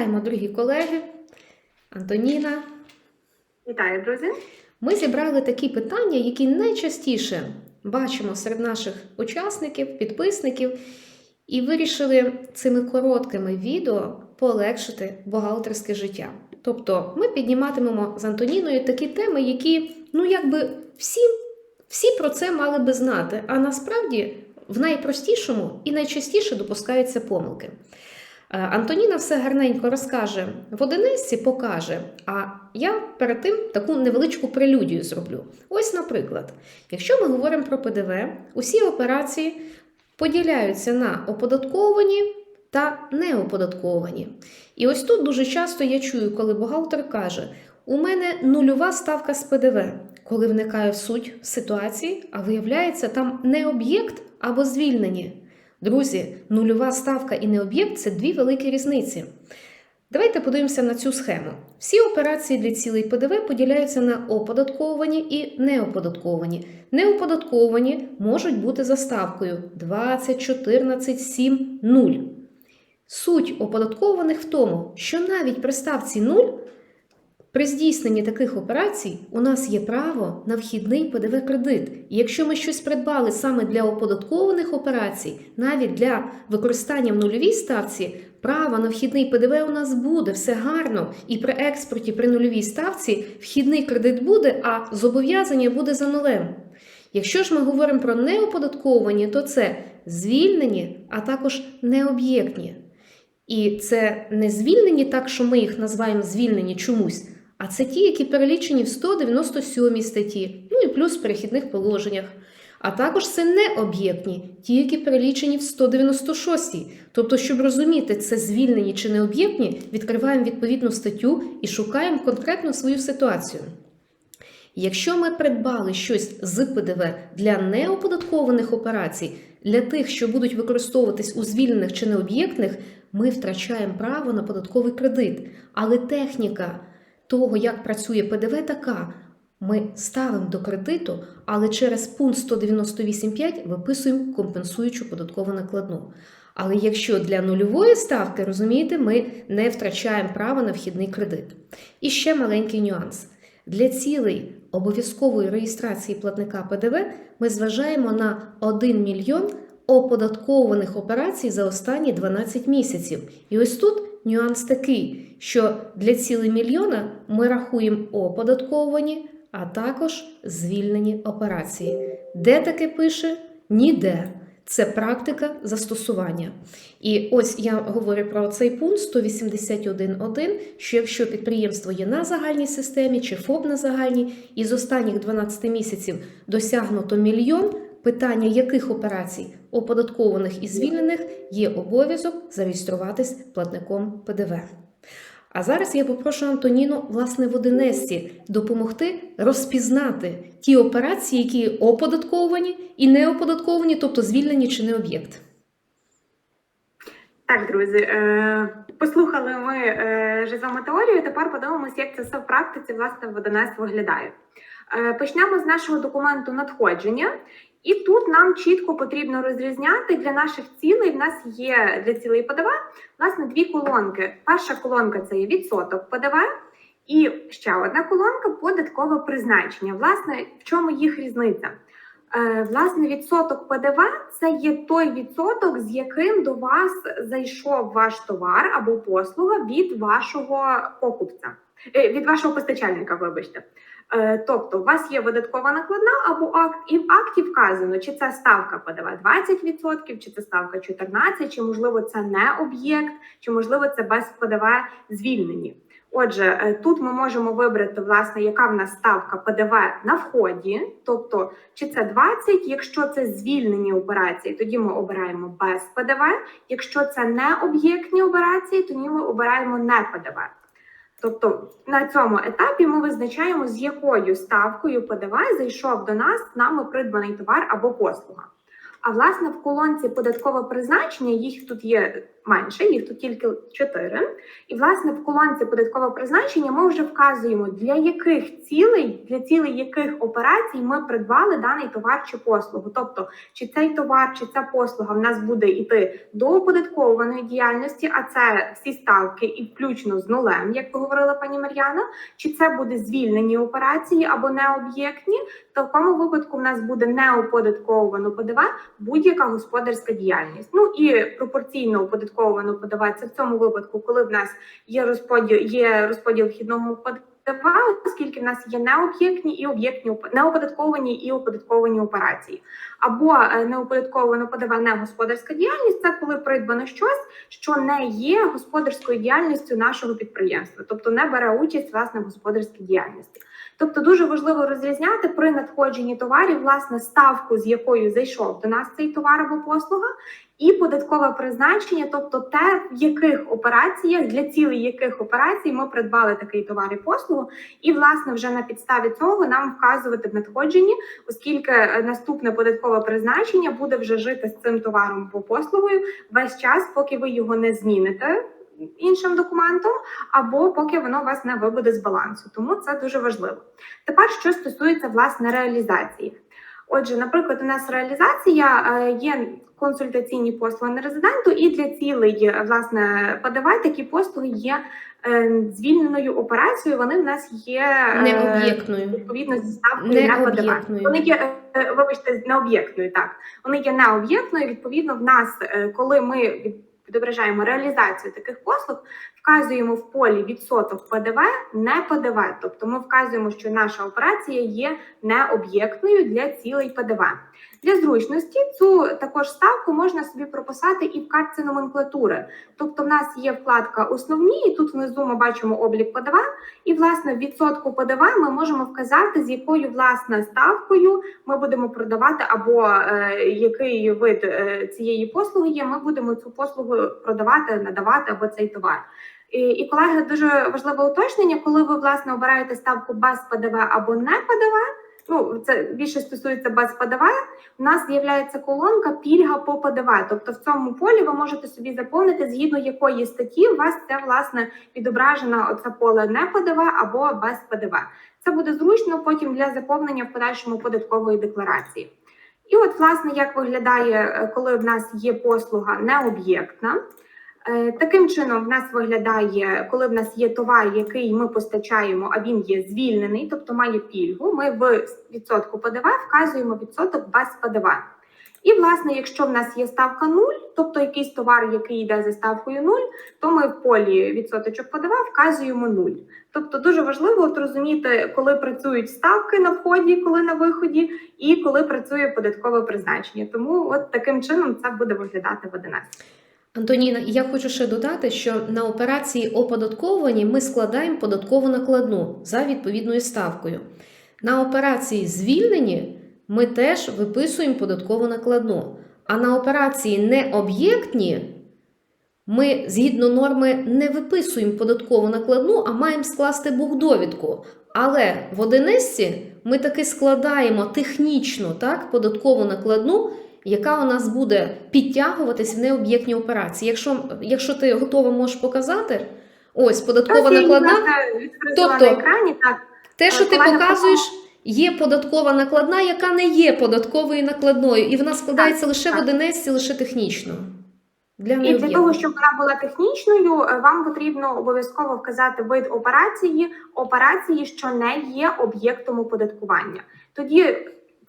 Вітаємо, дорогі колеги. Антоніна. Вітаю, друзі. Ми зібрали такі питання, які найчастіше бачимо серед наших учасників, підписників, і вирішили цими короткими відео полегшити бухгалтерське життя. Тобто ми підніматимемо з Антоніною такі теми, які, ну, якби всі, всі про це мали би знати, а насправді в найпростішому і найчастіше допускаються помилки. Е, Антоніна все гарненько розкаже в одиниці, покаже. А я перед тим таку невеличку прелюдію зроблю. Ось, наприклад, якщо ми говоримо про ПДВ, усі операції поділяються на оподатковані та неоподатковані. І ось тут дуже часто я чую, коли бухгалтер каже: у мене нульова ставка з ПДВ, коли вникає в суть ситуації, а виявляється, там не об'єкт або звільнені. Друзі, нульова ставка і не об'єкт це дві великі різниці. Давайте подивимося на цю схему. Всі операції для цілей ПДВ поділяються на оподатковані і неоподатковані. Неоподатковані можуть бути за ставкою 20, 14, 7, 0. Суть оподаткованих в тому, що навіть при ставці 0 при здійсненні таких операцій у нас є право на вхідний ПДВ кредит. І якщо ми щось придбали саме для оподаткованих операцій, навіть для використання в нульовій ставці, право на вхідний ПДВ у нас буде все гарно. І при експорті при нульовій ставці вхідний кредит буде, а зобов'язання буде за нулем. Якщо ж ми говоримо про неоподатковані, то це звільнені, а також необ'єктні. І це не звільнені так, що ми їх називаємо звільнені чомусь, а це ті, які перелічені в 197 статті, ну і плюс в перехідних положеннях. А також це не об'єктні, ті, які перелічені в 196. Тобто, щоб розуміти, це звільнені чи не об'єктні, відкриваємо відповідну статтю і шукаємо конкретну свою ситуацію. Якщо ми придбали щось з ПДВ для неоподаткованих операцій, для тих, що будуть використовуватись у звільнених чи необ'єктних, ми втрачаємо право на податковий кредит. Але техніка того, як працює ПДВ, така. Ми ставимо до кредиту, але через пункт 198.5 виписуємо компенсуючу податкову накладну. Але якщо для нульової ставки, розумієте, ми не втрачаємо право на вхідний кредит. І ще маленький нюанс. Для цілей обов'язкової реєстрації платника ПДВ ми зважаємо на 1 мільйон оподаткованих операцій за останні 12 місяців. І ось тут нюанс такий, що для цілей мільйона ми рахуємо оподатковані, а також звільнені операції. Де таке пише? Ніде. Це практика застосування. І ось я говорю про цей пункт 181.1, що якщо підприємство є на загальній системі чи ФОП на загальній, і з останніх 12 місяців досягнуто мільйон, питання яких операцій оподаткованих і звільнених є обов'язок зареєструватись платником ПДВ. А зараз я попрошу Антоніну, власне, в Одинесці допомогти розпізнати ті операції, які оподатковані і не оподатковані, тобто звільнені чи не об'єкт. Так, друзі, е, послухали ми е, жизому теорію. Тепер подивимося, як це все в практиці власне в ОДНС виглядає. Е, Почнемо з нашого документу надходження, і тут нам чітко потрібно розрізняти для наших цілей. В нас є для цілей ПДВ власне дві колонки. Перша колонка це є відсоток ПДВ, і ще одна колонка податкове призначення. Власне, в чому їх різниця? Е, Власне, відсоток ПДВ це є той відсоток, з яким до вас зайшов ваш товар або послуга від вашого покупця, Е, від вашого постачальника, вибачте. Е, Тобто, у вас є видаткова накладна або акт, і в акті вказано, чи це ставка ПДВ 20%, чи це ставка 14%, чи можливо це не об'єкт, чи можливо це без ПДВ звільнені. Отже, е, тут ми можемо вибрати, власне, яка в нас ставка ПДВ на вході, тобто чи це 20, якщо це звільнені операції, тоді ми обираємо без ПДВ. Якщо це не об'єктні операції, тоді ми обираємо не ПДВ. Тобто на цьому етапі ми визначаємо, з якою ставкою ПДВ зайшов до нас нами придбаний товар або послуга. А власне в колонці податкове призначення їх тут є менше, їх тут тільки 4. І, власне, в колонці податкове призначення ми вже вказуємо, для яких цілей, для цілей яких операцій ми придбали даний товар чи послугу. Тобто, чи цей товар, чи ця послуга в нас буде йти до оподаткованої діяльності, а це всі ставки, і включно з нулем, як говорила пані Мар'яна, чи це буде звільнені операції або необ'єктні, то в такому випадку в нас буде неоподатковано ПДВ будь-яка господарська діяльність. Ну і пропорційно оподатковано ПДВ це в цьому випадку, коли в нас є розподіл, є розподіл вхідного ПДВ, оскільки в нас є необ'єктні і об'єктні оп- неоподатковані і оподатковані операції. Або е, неоподатковано ПДВ не господарська діяльність це коли придбано щось, що не є господарською діяльністю нашого підприємства, тобто не бере участь власне в господарській діяльності. Тобто дуже важливо розрізняти при надходженні товарів власне ставку, з якою зайшов до нас цей товар або послуга, і податкове призначення, тобто те, в яких операціях для цілей яких операцій ми придбали такий товар і послугу, і власне вже на підставі цього нам вказувати в надходженні, оскільки е, наступне податкове призначення буде вже жити з цим товаром або послугою весь час, поки ви його не зміните іншим документом, або поки воно вас не вибуде з балансу. Тому це дуже важливо. Тепер що стосується власне реалізації. Отже, наприклад, у нас реалізація е, є консультаційні послуги на резиденту, і для цілей е, власне ПДВ такі послуги є е, звільненою операцією. Вони в нас є Необ'єктною. відповідно зі ставкою на. Вони є, вибачте, необ'єктною. Так вони є необ'єктною. Відповідно, в нас, коли ми від- відображаємо реалізацію таких послуг, вказуємо в полі відсоток ПДВ, не ПДВ. Тобто ми вказуємо, що наша операція є необ'єктною для цілей ПДВ. Для зручності цю також ставку можна собі прописати і в картці номенклатури. Тобто, в нас є вкладка основні, і тут внизу ми бачимо облік ПДВ. І власне відсотку ПДВ ми можемо вказати, з якою власне ставкою ми будемо продавати, або е, який вид е, цієї послуги є. Ми будемо цю послугу продавати, надавати або цей товар. І, і колеги, дуже важливе уточнення, коли ви власне обираєте ставку без ПДВ або не ПДВ. Ну, це більше стосується без ПДВ. У нас з'являється колонка пільга по ПДВ. Тобто в цьому полі ви можете собі заповнити, згідно якої статті у вас це власне відображено оце поле не ПДВ або без ПДВ. Це буде зручно потім для заповнення в подальшому податкової декларації. І от, власне, як виглядає, е, коли в нас є послуга необ'єктна. Е, Таким чином, в нас виглядає, коли в нас є товар, який ми постачаємо, а він є звільнений, тобто має пільгу. Ми в відсотку ПДВ вказуємо відсоток без ПДВ. І, власне, якщо в нас є ставка 0, тобто якийсь товар, який йде за ставкою 0, то ми в полі відсоточок ПДВ вказуємо 0. Тобто дуже важливо от розуміти, коли працюють ставки на вході, коли на виході, і коли працює податкове призначення. Тому от таким чином це буде виглядати в 11. Антоніна, я хочу ще додати, що на операції оподатковані ми складаємо податкову накладну за відповідною ставкою. На операції звільнені ми теж виписуємо податкову накладну. А на операції необ'єктні ми згідно норми не виписуємо податкову накладну, а маємо скласти бухдовідку. Але в одиниці ми таки складаємо технічно так, податкову накладну, яка у нас буде підтягуватись в необ'єктні операції. Якщо, якщо ти готова можеш показати, ось податкова накладна. Тобто, на екрані. Так, Те, що ти показуєш, є податкова накладна, яка не є податковою накладною, і вона складається лише в так. одиниці, лише технічно. Для І для того, щоб вона була технічною, е, вам потрібно обов'язково вказати вид операції, операції, що не є об'єктом оподаткування. Тоді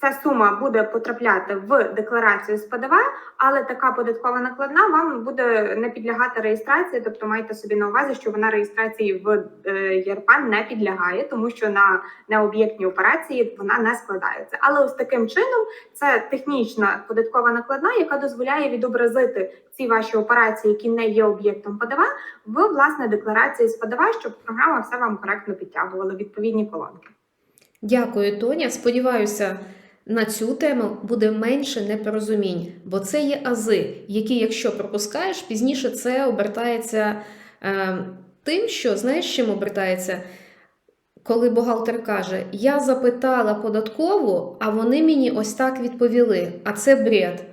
ця сума буде потрапляти в декларацію з ПДВ, але така податкова накладна вам буде не підлягати реєстрації, тобто майте собі на увазі, що вона реєстрації в е, ЄРП не підлягає, тому що на необ'єктні операції вона не складається. Але ось таким чином це технічна податкова накладна, яка дозволяє відобразити ці ваші операції, які не є об'єктом ПДВ, в власне декларації з ПДВ, щоб програма все вам коректно підтягувала відповідні колонки. Дякую, Тоня. Сподіваюся, на цю тему буде менше непорозумінь, бо це є ази, які, якщо пропускаєш, пізніше це обертається е, тим, що знаєш, чим обертається. Коли бухгалтер каже, я запитала податкову, а вони мені ось так відповіли, а це бред.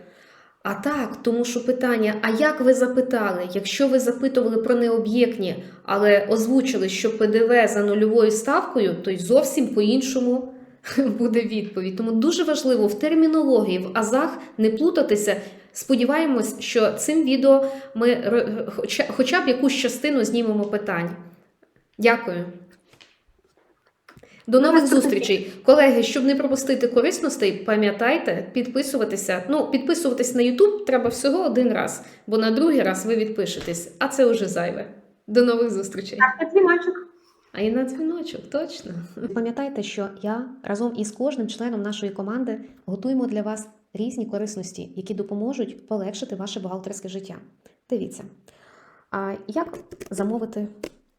А так, тому що питання: а як ви запитали? Якщо ви запитували про необ'єктні, але озвучили, що ПДВ за нульовою ставкою, то й зовсім по-іншому буде відповідь. Тому дуже важливо в термінології, в азах не плутатися. Сподіваємось, що цим відео ми хоча, б якусь частину знімемо питань. Дякую. До нових зустрічей. Колеги, щоб не пропустити корисностей, пам'ятайте підписуватися. Ну, підписуватись на YouTube треба всього один раз, бо на другий раз ви відпишетесь, а це вже зайве. До нових зустрічей. Так. А і на дзвіночок, точно. Пам'ятайте, що я разом із кожним членом нашої команди готуємо для вас різні корисності, які допоможуть полегшити ваше бухгалтерське життя. Дивіться, а як замовити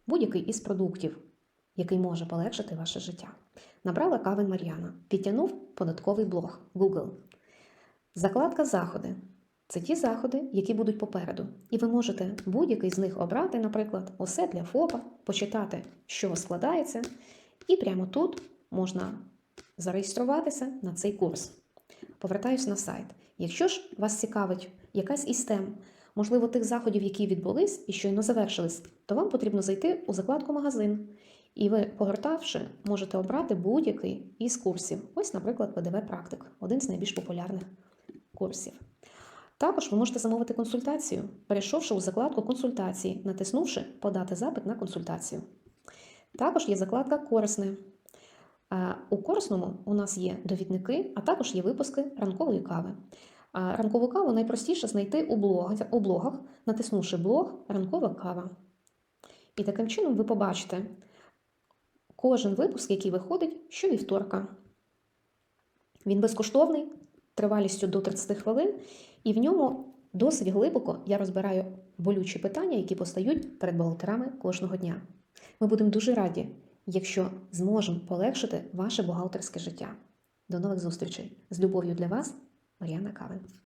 будь-який із продуктів, який може полегшити ваше життя? Набрала кавен Мар'яна, підтягнув податковий блог Google. Закладка заходи. Це ті заходи, які будуть попереду. І ви можете будь-який з них обрати, наприклад, усе для ФОПа, почитати, чого складається, і прямо тут можна зареєструватися на цей курс. Повертаюсь на сайт. Якщо ж вас цікавить якась із тем, можливо, тих заходів, які відбулись і щойно завершились, то вам потрібно зайти у закладку магазин. І ви, погортавши, можете обрати будь-який із курсів. Ось, наприклад, ПДВ Практик, один з найбільш популярних курсів. Також ви можете замовити консультацію, перейшовши у закладку консультації, натиснувши Подати запит на консультацію. Також є закладка Корисне. У корисному у нас є довідники, а також є випуски ранкової кави. Ранкову каву найпростіше знайти у блогах, у блогах, натиснувши блог Ранкова кава. І таким чином ви побачите кожен випуск, який виходить щовівторка. Він безкоштовний, тривалістю до 30 хвилин, і в ньому досить глибоко я розбираю болючі питання, які постають перед бухгалтерами кожного дня. Ми будемо дуже раді, якщо зможемо полегшити ваше бухгалтерське життя. До нових зустрічей! З любов'ю для вас, Мар'яна Кавин.